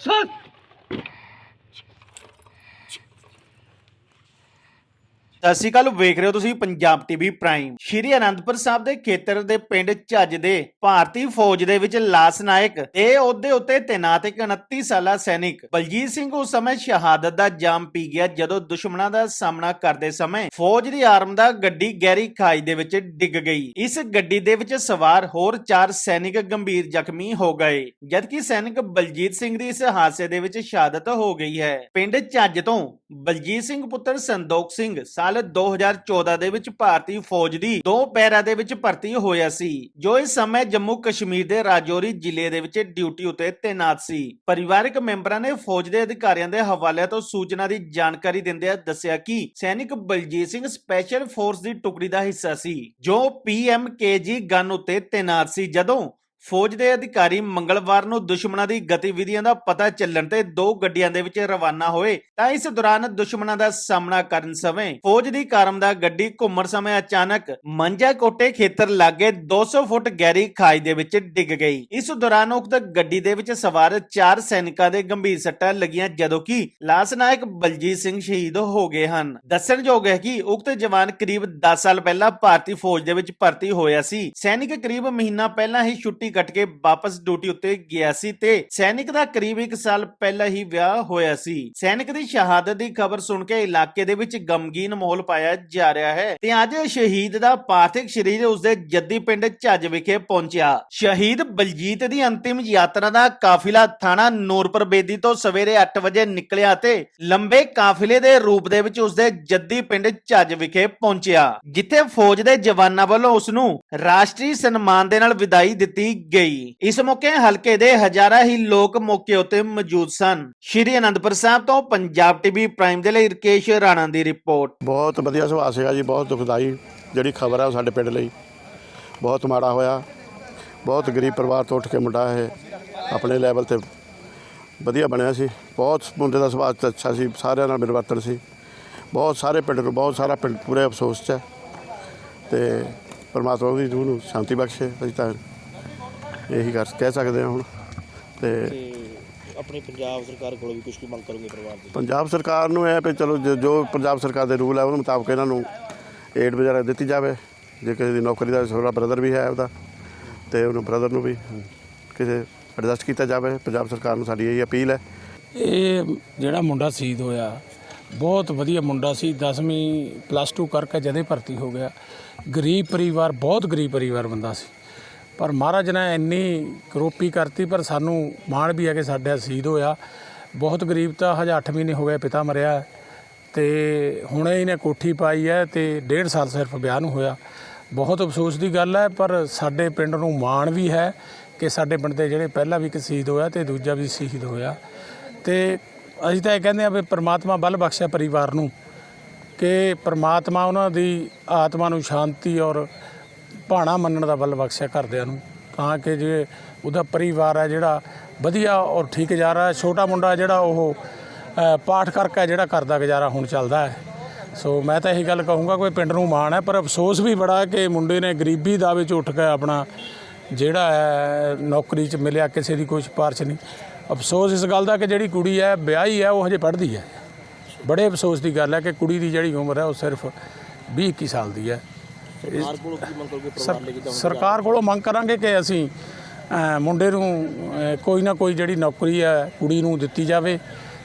Sus! ਸਤਿ ਸ਼੍ਰੀ ਅਕਾਲ, ਵੇਖ ਰਹੇ ਹੋ ਤੁਸੀਂ ਪੰਜਾਬ ਟੀਵੀ ਪ੍ਰਾਈਮ ਸ਼੍ਰੀ ਅਨੰਦਪੁਰ ਸਾਹਿਬ ਦੇ ਖੇਤਰ ਦੇ ਪਿੰਡ ਝੱਜ ਦੇ ਭਾਰਤੀ ਫੌਜ ਦੇ ਵਿੱਚ ਲਾਸ ਨਾਇਕ ਤੇ ਉਹਦੇ ਉੱਤੇ ਤੈਨਾਤ ਇੱਕ 29 ਸਾਲਾ ਸੈਨਿਕ। ਬਲਜੀਤ ਸਿੰਘ ਉਸ ਸਮੇਂ ਸ਼ਹਾਦਤ ਦਾ ਜਾਮ ਪੀ ਗਿਆ ਜਦੋਂ ਦੁਸ਼ਮਣਾਂ ਦਾ ਸਾਹਮਣਾ ਕਰਦੇ ਸਮੇਂ ਫੌਜ ਦੀ ਆਰਮ ਦਾ ਗੱਡੀ ਗਹਿਰੀ ਖਾਈ ਦੇ ਵਿੱਚ ਡਿੱਗ ਗਈ। ਇਸ ਗੱਡੀ ਦੇ ਵਿੱਚ ਸਵਾਰ ਹੋਰ ਚਾਰ ਸੈਨਿਕ ਗੰਭੀਰ ਜ਼ਖਮੀ ਹੋ ਗਏ, ਜਦਕਿ ਸੈਨਿਕ ਬਲਜੀਤ ਸਿੰਘ ਦੀ ਇਸ ਹਾਦਸੇ ਦੇ ਵਿੱਚ ਸ਼ਹਾਦਤ ਹੋ ਗਈ ਹੈ। ਪਿੰਡ ਝੱਜ ਤੋਂ ਬਲਜੀਤ ਸਿੰਘ ਪੁੱਤਰ ਸੰਦੋਖ ਸਿੰਘ ਸਾਲ 2014 ਦੇ ਵਿੱਚ ਭਾਰਤੀ ਫੌਜ ਦੀ ਦੋ ਪੈਰਾ ਦੇ ਵਿੱਚ ਭਰਤੀ ਹੋਇਆ ਸੀ, ਜੋ ਇਸ ਸਮੇਂ ਜੰਮੂ ਕਸ਼ਮੀਰ ਦੇ ਰਾਜੌਰੀ ਜ਼ਿਲ੍ਹੇ ਦੇ ਵਿੱਚ ਡਿਊਟੀ ਉਤੇ ਤੈਨਾਤ ਸੀ। ਪਰਿਵਾਰਕ ਮੈਂਬਰਾਂ ਨੇ ਫੌਜ ਦੇ ਅਧਿਕਾਰੀਆਂ ਦੇ ਹਵਾਲੇ ਤੋਂ ਸੂਚਨਾ ਦੀ ਜਾਣਕਾਰੀ ਦਿੰਦਿਆਂ ਦੱਸਿਆ ਕਿ ਸੈਨਿਕ ਬਲਜੀਤ ਸਿੰਘ ਸਪੈਸ਼ਲ ਫੋਰਸ ਦੀ ਟੁਕੜੀ ਦਾ ਹਿੱਸਾ ਸੀ, ਜੋ ਪੀਐਮਕੇਜੀ ਗਨ ਉਤੇ ਤੈਨਾਤ ਸੀ। ਜਦੋਂ ਫੌਜ ਦੇ ਅਧਿਕਾਰੀ ਮੰਗਲਵਾਰ ਨੂੰ ਦੁਸ਼ਮਣਾਂ ਦੀ ਗਤੀਵਿਧੀਆਂ ਦਾ ਪਤਾ ਚੱਲਣ ਤੇ ਦੋ ਗੱਡੀਆਂ ਦੇ ਵਿੱਚ ਰਵਾਨਾ ਹੋਏ, ਤਾਂ ਇਸ ਦੌਰਾਨ ਦੁਸ਼ਮਣਾਂ ਦਾ ਸਾਹਮਣਾ ਕਰਨ ਸਮੇਂ ਫੌਜ ਦੀ ਕਾਰਮਦਾ ਗੱਡੀ ਘੁੰਮਣ ਸਮੇਂ ਅਚਾਨਕ ਮੰਜਾ ਕੋਟੇ ਖੇਤਰ ਲਾਗੇ 200 ਫੁੱਟ ਗਹਿਰੀ ਖਾਈ ਦੇ ਵਿੱਚ ਡਿੱਗ ਗਈ। ਇਸ ਦੌਰਾਨ ਉਕਤ ਗੱਡੀ ਦੇ ਵਿੱਚ ਸਵਾਰ ਚਾਰ ਸੈਨਿਕਾਂ ਦੇ ਗੰਭੀਰ ਸੱਟਾਂ ਲੱਗੀਆਂ, ਜਦੋਂ ਕਿ ਲਾਸ ਨਾਇਕ ਬਲਜੀਤ ਸਿੰਘ ਸ਼ਹੀਦ ਹੋ ਗਏ ਹਨ। ਦੱਸਣਯੋਗ ਹੈ ਕਿ ਉਕਤ ਜਵਾਨ ਕਰੀਬ 10 ਸਾਲ ਪਹਿਲਾਂ ਭਾਰਤੀ ਫੌਜ ਦੇ ਵਿੱਚ ਭਰਤੀ ਹੋਇਆ ਸੀ। ਸੈਨਿਕ ਕਰੀਬ ਮਹੀਨਾ ਪਹਿਲਾਂ ਹੀ ਛੁੱਟੀ ਕੱਟ ਕੇ ਵਾਪਸ ਡਿਊਟੀ ਉੱਤੇ ਗਿਆ ਸੀ ਤੇ ਸੈਨਿਕ ਦਾ ਕਰੀਬ 1 ਸਾਲ ਪਹਿਲਾਂ ਹੀ ਵਿਆਹ ਹੋਇਆ ਸੀ। ਸੈਨਿਕ ਦੀ ਸ਼ਹਾਦਤ ਦੀ ਖਬਰ ਸੁਣ ਕੇ ਇਲਾਕੇ ਦੇ ਵਿੱਚ ਗਮਗੀਨ ਮਾਹੌਲ ਪਾਇਆ ਜਾ ਰਿਹਾ ਹੈ ਤੇ ਅੱਜ ਸ਼ਹੀਦ ਦਾ ਪਾਰਥਿਵ ਸਰੀਰ ਉਸਦੇ ਜੱਦੀ ਪਿੰਡ ਝੱਜ ਵਿਖੇ ਪਹੁੰਚਿਆ। ਸ਼ਹੀਦ ਬਲਜੀਤ ਦੀ ਅੰਤਿਮ ਯਾਤਰਾ ਦਾ ਕਾਫਿਲਾ ਥਾਣਾ ਨੂਰਪੁਰ ਬੇਦੀ ਤੋਂ ਸਵੇਰੇ 8 ਵਜੇ ਨਿਕਲਿਆ ਤੇ ਲੰਬੇ ਕਾਫਿਲੇ ਦੇ ਰੂਪ ਦੇ ਵਿੱਚ ਉਸਦੇ ਜੱਦੀ ਪਿੰਡ ਝੱਜ ਵਿਖੇ ਪਹੁੰਚਿਆ, ਜਿੱਥੇ ਫੌਜ ਦੇ ਜਵਾਨਾਂ ਵੱਲੋਂ ਉਸ ਨੂੰ ਰਾਸ਼ਟਰੀ ਸਨਮਾਨ ਦੇ ਨਾਲ ਵਿਦਾਈ ਦਿੱਤੀ ਗਈ। ਇਸ ਮੌਕੇ ਹਲਕੇ ਦੇ ਹਜ਼ਾਰਾਂ ਹੀ ਲੋਕ ਮੌਕੇ ਉਤੇ ਮੌਜੂਦ ਸਨ। ਸ਼੍ਰੀ ਅਨੰਦਪੁਰ ਸਾਹਿਬ ਤੋਂ ਪੰਜਾਬ ਟੀਵੀ ਪ੍ਰਾਈਮ ਦੇ ਲਈ ਰਕੇਸ਼ ਰਾਣਾ ਦੀ ਰਿਪੋਰਟ। ਬਹੁਤ ਵਧੀਆ ਸੁਭਾਅ ਸੀਗਾ ਜੀ, ਬਹੁਤ ਦੁਖਦਾਈ ਜਿਹੜੀ ਖਬਰ ਹੈ ਸਾਡੇ ਪਿੰਡ ਲਈ। ਬਹੁਤ ਮਾੜਾ ਹੋਇਆ। ਬਹੁਤ ਗਰੀਬ ਪਰਿਵਾਰ ਤੋਂ ਉੱਠ ਕੇ ਮੁੰਡਾ ਇਹ ਆਪਣੇ ਲੈਵਲ ਤੇ ਵਧੀਆ ਬਣਿਆ ਸੀ। ਬਹੁਤ ਮੁੰਡੇ ਦਾ ਸੁਭਾਅ ਅੱਛਾ ਸੀ, ਸਾਰਿਆਂ ਨਾਲ ਮਿਲਵਰਤਨ ਸੀ। ਬਹੁਤ ਸਾਰੇ ਪਿੰਡ ਨੂੰ, ਬਹੁਤ ਸਾਰਾ ਪਿੰਡ, ਪੂਰੇ ਅਫਸੋਸ 'ਚ ਹੈ। ਤੇ ਪਰਮਾਤਮਾ ਦੀ ਰੂਹ ਨੂੰ ਸ਼ਾਂਤੀ ਬਖਸ਼ੇ। ਅਸੀਂ ਤਾਂ ਇਹੀ ਕਰ ਕਹਿ ਸਕਦੇ ਹਾਂ ਹੁਣ। ਤੇ ਤੇ ਆਪਣੀ ਪੰਜਾਬ ਸਰਕਾਰ ਕੋਲੋਂ ਵੀ ਕੁਝ ਕੀ ਮੰਗ ਕਰੋਗੇ ਪਰਿਵਾਰ ਦੀ? ਪੰਜਾਬ ਸਰਕਾਰ ਨੂੰ ਇਹ ਹੈ ਵੀ ਚਲੋ ਜੋ- ਜੋ ਪੰਜਾਬ ਸਰਕਾਰ ਦੇ ਰੂਲ ਹੈ ਉਹਦੇ ਮੁਤਾਬਕ ਇਹਨਾਂ ਨੂੰ ਏਡ ਵਗੈਰਾ ਦਿੱਤੀ ਜਾਵੇ। ਜੇ ਕਿਸੇ ਦੀ ਨੌਕਰੀ ਦਾ ਛੋਟਾ ਬ੍ਰਦਰ ਵੀ ਹੈ ਉਹਦਾ ਤੇ ਉਹਨੂੰ ਬ੍ਰਦਰ ਨੂੰ ਵੀ ਕਿਸੇ ਐਡਜਸਟ ਕੀਤਾ ਜਾਵੇ। ਪੰਜਾਬ ਸਰਕਾਰ ਨੂੰ ਸਾਡੀ ਇਹ ਅਪੀਲ ਹੈ। ਇਹ ਜਿਹੜਾ ਮੁੰਡਾ ਸ਼ਹੀਦ ਹੋਇਆ ਬਹੁਤ ਵਧੀਆ ਮੁੰਡਾ ਸੀ। 10ਵੀਂ ਪਲੱਸ 2 ਕਰਕੇ ਜਦੇ ਭਰਤੀ ਹੋ ਗਿਆ। ਗਰੀਬ ਪਰਿਵਾਰ ਬਹੁਤ ਗਰੀਬ ਪਰਿਵਾਰ ਬੰਦਾ ਸੀ। ਪਰ ਮਹਾਰਾਜ ਨੇ ਇੰਨੀ ਕਰੋਪੀ ਕਰਤੀ, ਪਰ ਸਾਨੂੰ ਮਾਣ ਵੀ ਹੈ ਕਿ ਸਾਡਾ ਸ਼ਹੀਦ ਹੋਇਆ। ਬਹੁਤ ਗਰੀਬ ਤਾਂ ਹਜੇ 8 ਮਹੀਨੇ ਹੋ ਗਏ, ਪਿਤਾ ਮਰਿਆ ਹੈ। ਤੇ ਹੁਣੇ ਇਹਨੇ ਕੋਠੀ ਪਾਈ ਹੈ ਤੇ ਡੇਢ ਸਾਲ ਸਿਰਫ ਵਿਆਹ ਨੂੰ ਹੋਇਆ। ਬਹੁਤ ਅਫਸੋਸ ਦੀ ਗੱਲ ਹੈ, ਪਰ ਸਾਡੇ ਪਿੰਡ ਨੂੰ ਮਾਣ ਵੀ ਹੈ ਕਿ ਸਾਡੇ ਪਿੰਡ ਦੇ ਜਿਹੜੇ ਪਹਿਲਾਂ ਵੀ ਇੱਕ ਸ਼ਹੀਦ ਹੋਇਆ ਤੇ ਦੂਜਾ ਵੀ ਸ਼ਹੀਦ ਹੋਇਆ। ਤੇ ਅਸੀਂ ਤਾਂ ਇਹ ਕਹਿੰਦੇ ਆ ਵੀ ਪ੍ਰਮਾਤਮਾ ਬਲ ਬਖਸ਼ਿਆ ਪਰਿਵਾਰ ਨੂੰ ਕਿ ਪ੍ਰਮਾਤਮਾ ਉਹਨਾਂ ਦੀ ਆਤਮਾ ਨੂੰ ਸ਼ਾਂਤੀ ਔਰ ਭਾਣਾ ਮੰਨਣ ਦਾ ਬਲ ਬਖਸ਼ਿਆ ਘਰਦਿਆਂ ਨੂੰ, ਤਾਂ ਕਿ ਜੇ ਉਹਦਾ ਪਰਿਵਾਰ ਹੈ ਜਿਹੜਾ ਵਧੀਆ ਔਰ ਠੀਕ ਜਾ ਰਿਹਾ ਛੋਟਾ ਮੁੰਡਾ ਜਿਹੜਾ ਉਹ ਪਾਠ ਕਰਕੇ ਜਿਹੜਾ ਘਰ ਦਾ ਗੁਜ਼ਾਰਾ ਹੁਣ ਚੱਲਦਾ ਹੈ। ਸੋ ਮੈਂ ਤਾਂ ਇਹੀ ਗੱਲ ਕਹੂੰਗਾ, ਕੋਈ ਪਿੰਡ ਨੂੰ ਮਾਣ ਹੈ, ਪਰ ਅਫਸੋਸ ਵੀ ਬੜਾ ਕਿ ਮੁੰਡੇ ਨੇ ਗਰੀਬੀ ਦਾ ਵਿੱਚ ਉੱਠ ਕੇ ਆਪਣਾ ਜਿਹੜਾ ਹੈ, ਨੌਕਰੀ 'ਚ ਮਿਲਿਆ, ਕਿਸੇ ਦੀ ਕੋਈ ਸਿਫਾਰਿਸ਼ ਨਹੀਂ। ਅਫਸੋਸ ਇਸ ਗੱਲ ਦਾ ਕਿ ਜਿਹੜੀ ਕੁੜੀ ਹੈ, ਵਿਆਹੀ ਹੈ, ਉਹ ਹਜੇ ਪੜ੍ਹਦੀ ਹੈ। ਬੜੇ ਅਫਸੋਸ ਦੀ ਗੱਲ ਹੈ ਕਿ ਕੁੜੀ ਦੀ ਜਿਹੜੀ ਉਮਰ ਹੈ, ਉਹ ਸਿਰਫ 20 21 ਸਾਲ ਦੀ ਹੈ। ਸਰਕਾਰ ਕੋਲੋਂ ਕੀ ਮੰਗ ਕਰੋਗੇ ਸਰਕਾਰ ਕੋਲੋਂ ਮੰਗ ਕਿ ਅਸੀਂ ਮੁੰਡੇ ਨੂੰ ਕੋਈ ਨਾ ਕੋਈ ਜਿਹੜੀ ਨੌਕਰੀ ਹੈ ਕੁੜੀ ਨੂੰ ਦਿੱਤੀ ਜਾਵੇ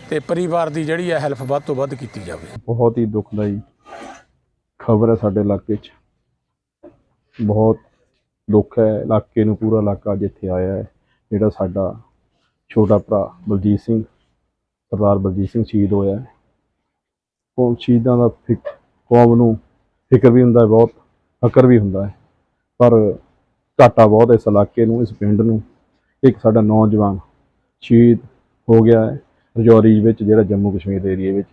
ਤੇ ਪਰਿਵਾਰ ਦੀ ਜਿਹੜੀ ਹੈ ਹੈਲਪ ਵੱਧ ਤੋਂ ਵੱਧ ਕੀਤੀ ਜਾਵੇ। ਬਹੁਤ ਹੀ ਦੁਖਦਾਈ ਖਬਰ ਹੈ ਸਾਡੇ ਇਲਾਕੇ 'ਚ। ਬਹੁਤ ਦੁੱਖ ਹੈ ਇਲਾਕੇ ਨੂੰ ਪੂਰਾ ਇਲਾਕਾ ਜਿੱਥੇ ਆਇਆ ਹੈ। ਜਿਹੜਾ ਸਾਡਾ ਛੋਟਾ ਭਰਾ ਬਲਜੀਤ ਸਿੰਘ ਸਰਦਾਰ ਬਲਜੀਤ ਸਿੰਘ ਸ਼ਹੀਦ ਹੋਇਆ ਹੈ। ਉਹ ਸ਼ਹੀਦਾਂ ਦਾ ਫਿਕ- ਕੌਮ ਨੂੰ ਫਿਕਰ ਵੀ ਹੁੰਦਾ ਹੈ ਬਹੁਤ। ਫਕਰ ਵੀ ਹੁੰਦਾ ਹੈ। ਪਰ ਘਾਟਾ ਬਹੁਤ ਇਸ ਇਲਾਕੇ ਨੂੰ, ਇਸ ਪਿੰਡ ਨੂੰ। ਇੱਕ ਸਾਡਾ ਨੌਜਵਾਨ ਸ਼ਹੀਦ ਹੋ ਗਿਆ ਹੈ, ਰਜੌਰੀ ਵਿੱਚ, ਜਿਹੜਾ ਜੰਮੂ ਕਸ਼ਮੀਰ ਦੇ ਏਰੀਏ ਵਿੱਚ।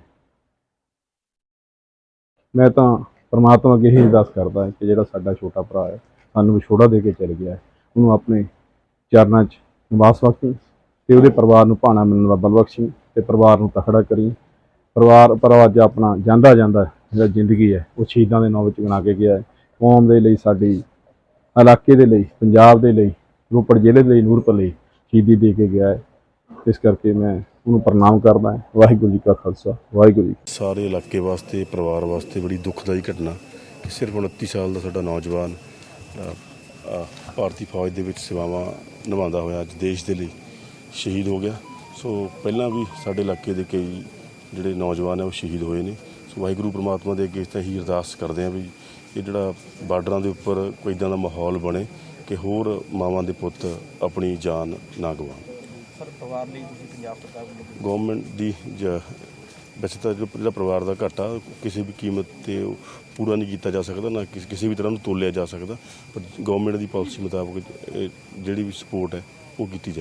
ਮੈਂ ਤਾਂ ਪਰਮਾਤਮਾ ਅੱਗੇ ਹੀ ਅਰਦਾਸ ਕਰਦਾ ਕਿ ਜਿਹੜਾ ਸਾਡਾ ਛੋਟਾ ਭਰਾ ਹੈ, ਸਾਨੂੰ ਵਿਛੋੜਾ ਦੇ ਕੇ ਚਲ ਗਿਆ ਹੈ। ਉਹਨੂੰ ਆਪਣੇ ਚਰਨਾਂ 'ਚ ਨਿਵਾਸ ਬਖਸ਼ੀ ਤੇ ਉਹਦੇ ਪਰਿਵਾਰ ਨੂੰ ਭਾਣਾ ਮਿਲਣ ਦਾ ਬਲ ਬਖਸ਼ੀ ਤੇ ਪਰਿਵਾਰ ਨੂੰ ਤਖੜਾ ਕਰੀ। ਪਰਿਵਾਰ ਪਰ ਅੱਜ ਆਪਣਾ ਜਾਂਦਾ ਜਾਂਦਾ ਜਿਹੜਾ ਜ਼ਿੰਦਗੀ ਹੈ, ਉਹ ਸ਼ਹੀਦਾਂ ਦੇ ਨਾਂ ਵਿੱਚ ਬਣਾ ਕੇ ਗਿਆ ਹੈ। ਕੌਮ ਦੇ ਲਈ, ਸਾਡੀ ਇਲਾਕੇ ਦੇ ਲਈ, ਪੰਜਾਬ ਦੇ ਲਈ, ਰੋਪੜ ਜ਼ਿਲ੍ਹੇ ਦੇ ਲਈ, ਨੂਰਪੁਰ ਲਈ ਸ਼ਹੀਦੀ ਦੇ ਕੇ ਗਿਆ ਹੈ। ਇਸ ਕਰਕੇ ਮੈਂ ਉਹਨੂੰ ਪ੍ਰਣਾਮ ਕਰਦਾ ਵਾਹਿਗੁਰੂ ਜੀ ਕਾ ਖਾਲਸਾ, ਵਾਹਿਗੁਰੂ ਜੀ ਸਾਰੇ ਇਲਾਕੇ ਵਾਸਤੇ, ਪਰਿਵਾਰ ਵਾਸਤੇ ਬੜੀ ਦੁਖਦਾਈ ਘਟਨਾ ਕਿ ਸਿਰਫ 29 ਸਾਲ ਦਾ ਸਾਡਾ ਨੌਜਵਾਨ ਭਾਰਤੀ ਫੌਜ ਦੇ ਵਿੱਚ ਸੇਵਾਵਾਂ ਨਿਭਾਉਂਦਾ ਹੋਇਆ ਅੱਜ ਦੇਸ਼ ਦੇ ਲਈ ਸ਼ਹੀਦ ਹੋ ਗਿਆ। ਸੋ ਪਹਿਲਾਂ ਵੀ ਸਾਡੇ ਇਲਾਕੇ ਦੇ ਕਈ ਜਿਹੜੇ ਨੌਜਵਾਨ ਆ ਉਹ ਸ਼ਹੀਦ ਹੋਏ ਨੇ। ਸੋ ਵਾਹਿਗੁਰੂ ਪ੍ਰਮਾਤਮਾ ਦੇ ਅੱਗੇ ਤਾਂ ਹੀ ਅਰਦਾਸ ਕਰਦੇ ਆ ਵੀ ਇਹ ਜਿਹੜਾ ਬਾਰਡਰਾਂ ਦੇ ਉੱਪਰ ਕੋਈ ਇਦਾਂ ਦਾ ਮਾਹੌਲ ਬਣੇ ਕਿ ਹੋਰ ਮਾਵਾਂ ਦੇ ਪੁੱਤ ਆਪਣੀ ਜਾਨ ਨਾ ਗਵਾਉਣ। ਸਰ ਪਰਿਵਾਰ ਲਈ ਤੁਸੀਂ ਪੰਜਾਬ ਸਰਕਾਰ ਵੱਲੋਂ ਗਵਰਨਮੈਂਟ ਦੀ ਜ- ਵੈਸੇ ਤਾਂ ਜਿਹੜਾ ਪਰਿਵਾਰ ਦਾ ਘਾਟਾ ਕਿਸੇ ਵੀ ਕੀਮਤ ਤੇ ਉਹ ਪੂਰਾ ਨਹੀਂ ਕੀਤਾ ਜਾ ਸਕਦਾ ਨਾ ਕਿਸ- ਕਿਸੇ ਵੀ ਤਰ੍ਹਾਂ ਨੂੰ ਤੋਲਿਆ ਜਾ ਸਕਦਾ ਪਰ ਗਵਰਨਮੈਂਟ ਦੀ ਪਾਲਿਸੀ ਮੁਤਾਬਕ ਜਿਹੜੀ ਵੀ ਸਪੋਰਟ ਹੈ ਉਹ ਕੀਤੀ ਜਾਏ